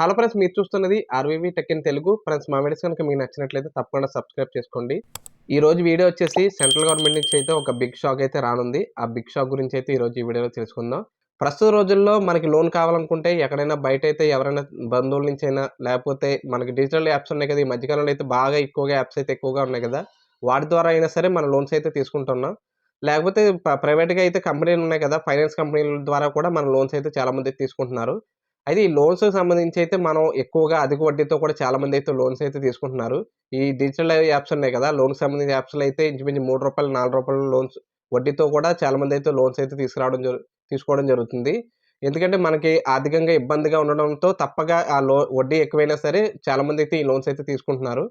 Hello friends మీరు చూస్తున్నది RVV tech in Telugu friends మా వీడియోస్ కనుక మీకు నచ్చినట్లయితే తప్పకుండా సబ్స్క్రైబ్ చేసుకోండి. ఈ రోజు వీడియో వచ్చేసి సెంట్రల్ గవర్నమెంట్ నుంచి అయితే ఒక బిగ్ షాక్ అయితే రానుంది. ఆ బిగ్ షాక్ గురించి అయితే ఈ రోజు ఈ వీడియోలో తెలుసుకుందాం. ప్రస్తుత రోజుల్లో మనకి లోన్ కావాలనుకుంటే ఎక్కడైనా బయట అయితే ఎవరైనా బంధువుల నుంచి అయినా లేకపోతే మనకి డిజిటల్ యాప్స్ ఉన్నాయి కదా ఈ మధ్యకాలంలో అయితే బాగా ఎక్కువగా యాప్స్ అయితే ఎక్కువగా ఉన్నాయి కదా వాటి ద్వారా అయినా సరే మన లోన్స్ అయితే తీసుకుంటున్నాం. లేకపోతే ప్రైవేట్గా అయితే కంపెనీలు ఉన్నాయి కదా ఫైనాన్స్ కంపెనీల ద్వారా కూడా మన లోన్స్ అయితే చాలా మంది తీసుకుంటున్నారు. అయితే ఈ లోన్స్ సంబంధించి అయితే మనం ఎక్కువగా అధిక వడ్డీతో కూడా చాలా మంది అయితే లోన్స్ అయితే తీసుకుంటున్నారు. ఈ డిజిటల్ యాప్స్ ఉన్నాయి కదా లోన్ సంబంధించిన యాప్స్లో అయితే ఇంచుమించు మూడు రూపాయలు నాలుగు రూపాయల లోన్స్ వడ్డీతో కూడా చాలా మంది అయితే లోన్స్ అయితే తీసుకురావడం జరు తీసుకోవడం జరుగుతుంది. ఎందుకంటే మనకి ఆర్థికంగా ఇబ్బందిగా ఉండడంతో తప్పగా ఆ లో వడ్డీ ఎక్కువైనా సరే చాలా మంది అయితే ఈ లోన్స్ అయితే తీసుకుంటున్నారు.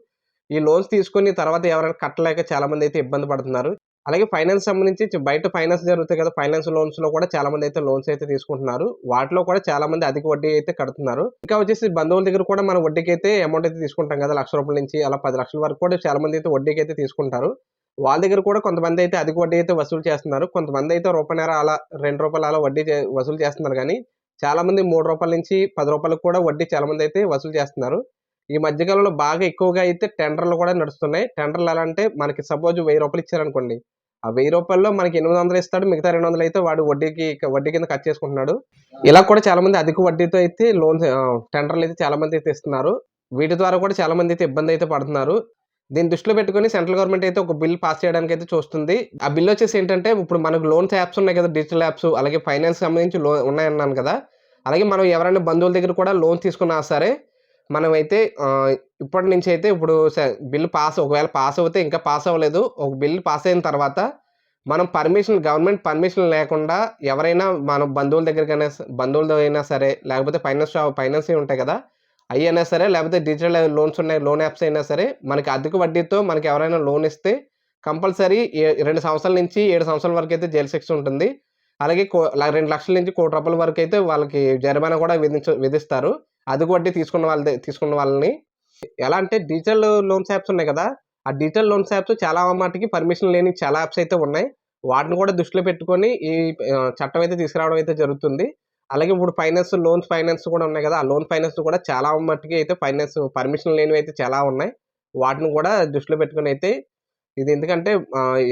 ఈ లోన్స్ తీసుకుని తర్వాత ఎవరైనా కట్టలేక చాలామంది అయితే ఇబ్బంది పడుతున్నారు. అలాగే ఫైనాన్స్ సంబంధించి బయట ఫైనాన్స్ జరుగుతాయి కదా ఫైనాన్స్ లోన్స్లో కూడా చాలా మంది అయితే లోన్స్ అయితే తీసుకుంటున్నారు. వాటిలో కూడా చాలా మంది అధిక వడ్డీ అయితే కడుతున్నారు. ఇంకా వచ్చేసి బంధువుల దగ్గర కూడా మనం వడ్డీకి అయితే అమౌంట్ అయితే తీసుకుంటాం కదా లక్ష రూపాయల నుంచి అలా పది లక్షల వరకు కూడా చాలా మంది అయితే వడ్డీకి అయితే తీసుకుంటారు. వాళ్ళ దగ్గర కూడా కొంతమంది అయితే అధిక వడ్డీ అయితే వసూలు చేస్తున్నారు. కొంతమంది అయితే రూపాయన్నర అలా రెండు రూపాయలు అలా వడ్డీ వసూలు చేస్తున్నారు కానీ చాలా మంది మూడు రూపాయల నుంచి పది రూపాయలకు కూడా వడ్డీ చాలా మంది అయితే వసూలు చేస్తున్నారు. ఈ మధ్యకాలంలో బాగా ఎక్కువగా అయితే టెండర్లు కూడా నడుస్తున్నాయి. టెండర్లు ఎలా అంటే మనకి సపోజ్ వెయ్యి రూపాయలు ఇచ్చారనుకోండి ఆ వెయ్యి రూపాయల్లో మనకి ఎనిమిది వందలు ఇస్తాడు మిగతా రెండు వందలు అయితే వాడు వడ్డీకి వడ్డీ కింద కట్ చేసుకుంటున్నాడు. ఇలా కూడా చాలా మంది అధిక వడ్డీతో అయితే లోన్స్ టెండర్లు అయితే చాలా మంది అయితే ఇస్తున్నారు. వీటి ద్వారా కూడా చాలా మంది అయితే ఇబ్బంది అయితే పడుతున్నారు. దీన్ని దృష్టిలో పెట్టుకుని సెంట్రల్ గవర్నమెంట్ అయితే ఒక బిల్ పాస్ చేయడానికి అయితే చూస్తుంది. ఆ బిల్ వచ్చేసి ఏంటంటే ఇప్పుడు మనకు లోన్స్ యాప్స్ ఉన్నాయి కదా డిజిటల్ యాప్స్ అలాగే ఫైనాన్స్ సంబంధించి లోన్ ఉన్నాయన్నాను కదా. అలాగే మనం ఎవరైనా బంధువుల దగ్గర కూడా లోన్ తీసుకున్నా సరే మనమైతే ఇప్పటి నుంచి అయితే ఇప్పుడు బిల్ పాస్ ఒకవేళ పాస్ అవుతే ఇంకా పాస్ అవ్వలేదు. ఒక బిల్ పాస్ అయిన తర్వాత మనం పర్మిషన్ గవర్నమెంట్ పర్మిషన్ లేకుండా ఎవరైనా మన బంధువుల దగ్గరికైనా బంధువులతో అయినా సరే లేకపోతే ఫైనాన్స్ షాప్ ఫైనాన్స్ ఉంటాయి కదా అవి అయినా సరే లేకపోతే డిజిటల్ లోన్స్ ఉన్నాయి లోన్ యాప్స్ అయినా సరే మనకి అధిక వడ్డీతో మనకి ఎవరైనా లోన్ ఇస్తే కంపల్సరీ రెండు సంవత్సరాల నుంచి ఏడు సంవత్సరాల వరకు అయితే జైలు శిక్ష ఉంటుంది. అలాగే కో- రెండు లక్షల నుంచి కోటి రూపాయల వరకు అయితే వాళ్ళకి జరిమానా కూడా విధించ విధిస్తారు. అధిక వడ్డీ తీసుకున్న వాళ్ళ తీసుకున్న వాళ్ళని. ఎలా అంటే డిజిటల్ లోన్స్ యాప్స్ ఉన్నాయి కదా ఆ డిజిటల్ లోన్స్ యాప్స్ చాలా మటుకి పర్మిషన్ లేని చాలా యాప్స్ అయితే ఉన్నాయి. వాటిని కూడా దృష్టిలో పెట్టుకొని ఈ చట్టం అయితే తీసుకురావడం అయితే జరుగుతుంది. అలాగే ఇప్పుడు ఫైనాన్స్ లోన్స్ ఫైనాన్స్ కూడా ఉన్నాయి కదా ఆ లోన్ ఫైనాన్స్ కూడా చాలా మట్టుకి అయితే ఫైనాన్స్ పర్మిషన్ లేనివి అయితే చాలా ఉన్నాయి. వాటిని కూడా దృష్టిలో పెట్టుకొని అయితే ఇది ఎందుకంటే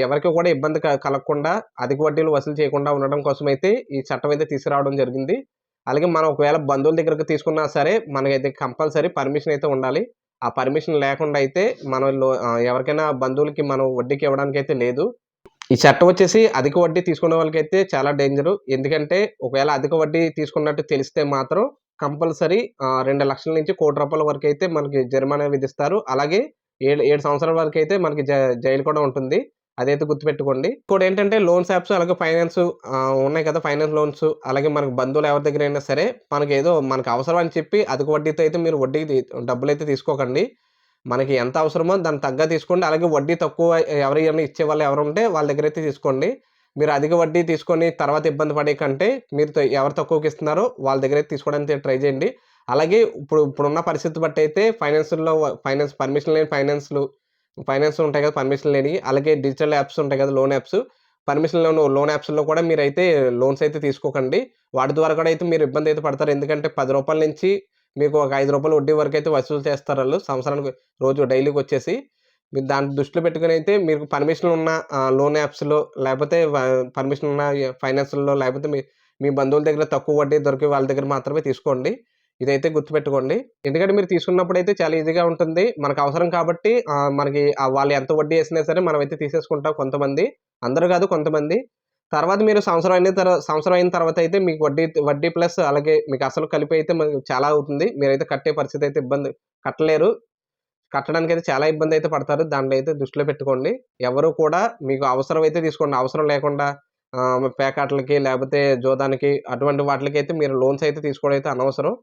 ఎవరికి కూడా ఇబ్బంది క- కలగకుండా అధిక వడ్డీలు వసూలు చేయకుండా ఉండడం కోసం అయితే ఈ చట్టం అయితే తీసుకురావడం జరిగింది. అలాగే మనం ఒకవేళ బంధువుల దగ్గరకు తీసుకున్నా సరే మనకైతే కంపల్సరీ పర్మిషన్ అయితే ఉండాలి. ఆ పర్మిషన్ లేకుండా అయితే మనం ఎవరికైనా బంధువులకి మనం వడ్డీకి ఇవ్వడానికి అయితే లేదు. ఈ చట్టం వచ్చేసి అధిక వడ్డీ తీసుకునే వాళ్ళకైతే చాలా డేంజర్. ఎందుకంటే ఒకవేళ అధిక వడ్డీ తీసుకున్నట్టు తెలిస్తే మాత్రం కంపల్సరీ రెండు లక్షల నుంచి కోటి రూపాయల వరకు అయితే మనకి జరిమానా విధిస్తారు. అలాగే ఏడు ఏడు సంవత్సరాల వరకు అయితే మనకి జ- జైలు కూడా ఉంటుంది. అదైతే గుర్తుపెట్టుకోండి. ఇప్పుడు ఏంటంటే లోన్స్ యాప్స్ అలాగే ఫైనాన్స్ ఉన్నాయి కదా ఫైనాన్స్ లోన్స్. అలాగే మనకు బంధువులు ఎవరి దగ్గర అయినా సరే మనకి ఏదో మనకి అవసరం అని చెప్పి అధిక వడ్డీతో అయితే మీరు వడ్డీకి డబ్బులు అయితే తీసుకోకండి. మనకి ఎంత అవసరమో దాన్ని తగ్గ తీసుకోండి. అలాగే వడ్డీ తక్కువ ఎవరైనా ఇచ్చే వాళ్ళు ఎవరు ఉంటే వాళ్ళ దగ్గర అయితే తీసుకోండి. మీరు అధిక వడ్డీ తీసుకొని తర్వాత ఇబ్బంది పడే కంటే మీరు ఎవరు తక్కువకి ఇస్తున్నారో వాళ్ళ దగ్గర అయితే తీసుకోవడానికి ట్రై చేయండి. అలాగే ఇప్పుడు ఇప్పుడున్న పరిస్థితి బట్టి అయితే ఫైనాన్స్లో ఫైనాన్స్ పర్మిషన్ లేని ఫైనాన్స్లు ఫైనాన్స్ ఉంటాయి కదా పర్మిషన్ లేని అలాగే డిజిటల్ యాప్స్ ఉంటాయి కదా loan apps. Permission loan loan యాప్స్లో కూడా మీరు అయితే లోన్స్ అయితే తీసుకోకండి. వాటి ద్వారా కూడా అయితే మీరు ఇబ్బంది అయితే పడతారు. ఎందుకంటే పది రూపాయల నుంచి మీకు ఒక ఐదు రూపాయలు వడ్డీ వరకు అయితే వసూలు చేస్తారు వాళ్ళు. సంవత్సరానికి రోజు డైలీకి వచ్చేసి. మీరు దాన్ని దృష్టిలో పెట్టుకుని అయితే మీకు పర్మిషన్ ఉన్న లోన్ యాప్స్లో లేకపోతే పర్మిషన్ ఉన్న ఫైనాన్స్లో లేకపోతే మీ మీ బంధువుల దగ్గర తక్కువ వడ్డీ దొరికే వాళ్ళ దగ్గర మాత్రమే తీసుకోండి. ఇదైతే గుర్తుపెట్టుకోండి. ఎందుకంటే మీరు తీసుకున్నప్పుడు అయితే చాలా ఈజీగా ఉంటుంది. మనకు అవసరం కాబట్టి మనకి వాళ్ళు ఎంత వడ్డీ వేసినా సరే మనం అయితే తీసేసుకుంటాం కొంతమంది. అందరూ కాదు కొంతమంది. తర్వాత మీరు సంవత్సరం అయిన తర్వాత సంవత్సరం అయిన తర్వాత అయితే మీకు వడ్డీ వడ్డీ ప్లస్ అలాగే మీకు అసలు కలిపి అయితే మనకి చాలా అవుతుంది. మీరైతే కట్టే పరిస్థితి అయితే ఇబ్బంది కట్టలేరు. కట్టడానికి అయితే చాలా ఇబ్బంది అయితే పడతారు. దాంట్లో అయితే దృష్టిలో పెట్టుకోండి. ఎవరు కూడా మీకు అవసరం అయితే తీసుకోండి. అవసరం లేకుండా పేకాట్లకి లేకపోతే జోదానికి అటువంటి వాటికి అయితే మీరు లోన్స్ అయితే తీసుకోవడం అయితే అనవసరం.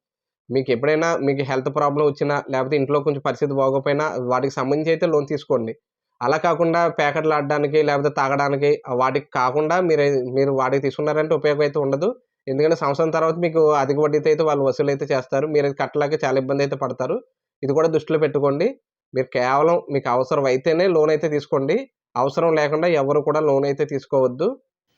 మీకు ఎప్పుడైనా మీకు హెల్త్ ప్రాబ్లం వచ్చినా లేకపోతే ఇంట్లో కొంచెం పరిస్థితి బాగోపోయినా వాటికి సంబంధించి అయితే లోన్ తీసుకోండి. అలా కాకుండా ప్యాకెట్లు ఆడడానికి లేకపోతే తాగడానికి వాటికి కాకుండా మీరు మీరు వాటికి తీసుకున్నారంటే ఉపయోగం అయితే ఉండదు. ఎందుకంటే సంవత్సరం తర్వాత మీకు అధిక వడ్డీతో అయితే వాళ్ళు వసూలు అయితే చేస్తారు. మీరు కట్టలేక చాలా ఇబ్బంది అయితే పడతారు. ఇది కూడా దృష్టిలో పెట్టుకోండి. మీరు కేవలం మీకు అవసరం అయితేనే లోన్ అయితే తీసుకోండి. అవసరం లేకుండా ఎవరు కూడా లోన్ అయితే తీసుకోవద్దు.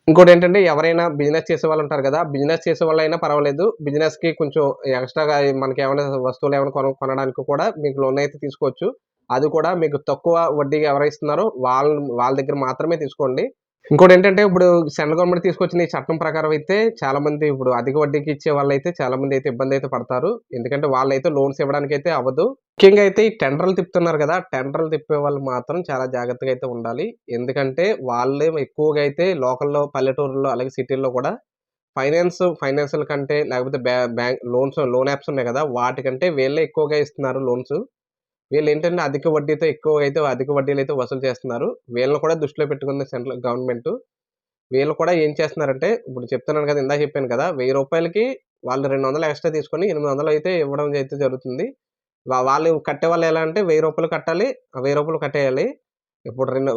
ఇంకోటి ఏంటంటే ఎవరైనా బిజినెస్ చేసే వాళ్ళు ఉంటారు కదా బిజినెస్ చేసే వాళ్ళు అయినా పర్వాలేదు బిజినెస్కి కొంచెం ఎక్స్ట్రాగా మనకి ఏమైనా వస్తువులు ఏమైనా కొన కొనడానికి కూడా మీకు లోన్ అయితే తీసుకోవచ్చు. అది కూడా మీకు తక్కువ వడ్డీకి ఎవరైస్తున్నారో వాళ్ళ వాళ్ళ దగ్గర మాత్రమే తీసుకోండి. ఇంకోటి ఏంటంటే ఇప్పుడు సెంట్రల్ గవర్నమెంట్ తీసుకొచ్చిన ఈ చట్టం ప్రకారం అయితే చాలా మంది ఇప్పుడు అధిక వడ్డీకి ఇచ్చే వాళ్ళు అయితే చాలా మంది అయితే ఇబ్బంది అయితే పడతారు. ఎందుకంటే వాళ్ళు అయితే లోన్స్ ఇవ్వడానికి అయితే అవ్వదు. ముఖ్యంగా అయితే ఈ టెండర్లు తిప్పుతున్నారు కదా టెండర్లు తిప్పే వాళ్ళు మాత్రం చాలా జాగ్రత్తగా అయితే ఉండాలి. ఎందుకంటే వాళ్ళే ఎక్కువగా అయితే లోకల్లో పల్లెటూరులో అలాగే సిటీల్లో కూడా ఫైనాన్స్ ఫైనాన్షియల్ కంటే లేకపోతే బ్యాంక్ లోన్స్ లోన్ యాప్స్ ఉన్నాయి కదా వాటికంటే వీళ్ళే ఎక్కువగా ఇస్తున్నారు లోన్స్. వీళ్ళు ఏంటంటే అధిక వడ్డీతో ఎక్కువ అయితే అధిక వడ్డీలు అయితే వసూలు చేస్తున్నారు. వీళ్ళని కూడా దృష్టిలో పెట్టుకుంది సెంట్రల్ గవర్నమెంట్. వీళ్ళు కూడా ఏం చేస్తున్నారంటే ఇప్పుడు చెప్తున్నాను కదా ఇందా చెప్పాను కదా వెయ్యి రూపాయలకి వాళ్ళు రెండు వందలు ఎక్స్ట్రా తీసుకొని ఎనిమిది వందలు అయితే ఇవ్వడం అయితే జరుగుతుంది. వాళ్ళు కట్టే వాళ్ళు ఎలా అంటే వెయ్యి రూపాయలు కట్టాలి వెయ్యి రూపాయలు కట్టేయాలి. ఇప్పుడు రెండు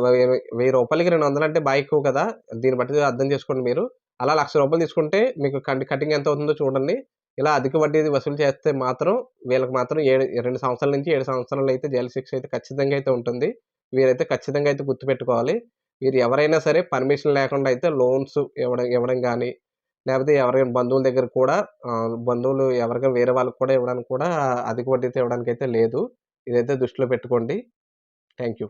వెయ్యి రూపాయలకి రెండు వందలు అంటే బాగా ఎక్కువ కదా దీన్ని బట్టి అర్థం చేసుకోండి మీరు. అలా లక్ష రూపాయలు తీసుకుంటే మీకు కటింగ్ ఎంత అవుతుందో చూడండి. ఇలా అధిక వడ్డీ వసూలు చేస్తే మాత్రం వీళ్ళకి మాత్రం ఏడు రెండు సంవత్సరాల నుంచి ఏడు సంవత్సరాలు అయితే జైలు శిక్ష అయితే ఖచ్చితంగా అయితే ఉంటుంది. వీరైతే ఖచ్చితంగా అయితే గుర్తుపెట్టుకోవాలి వీరు ఎవరైనా సరే పర్మిషన్ లేకుండా అయితే లోన్స్ ఇవ్వడం ఇవ్వడం కానీ లేకపోతే ఎవరైనా బంధువుల దగ్గర కూడా బంధువులు ఎవరికైనా వేరే వాళ్ళకి కూడా ఇవ్వడానికి కూడా అధిక వడ్డీతో ఇవ్వడానికి అయితే లేదు. ఇదైతే దృష్టిలో పెట్టుకోండి. Thank you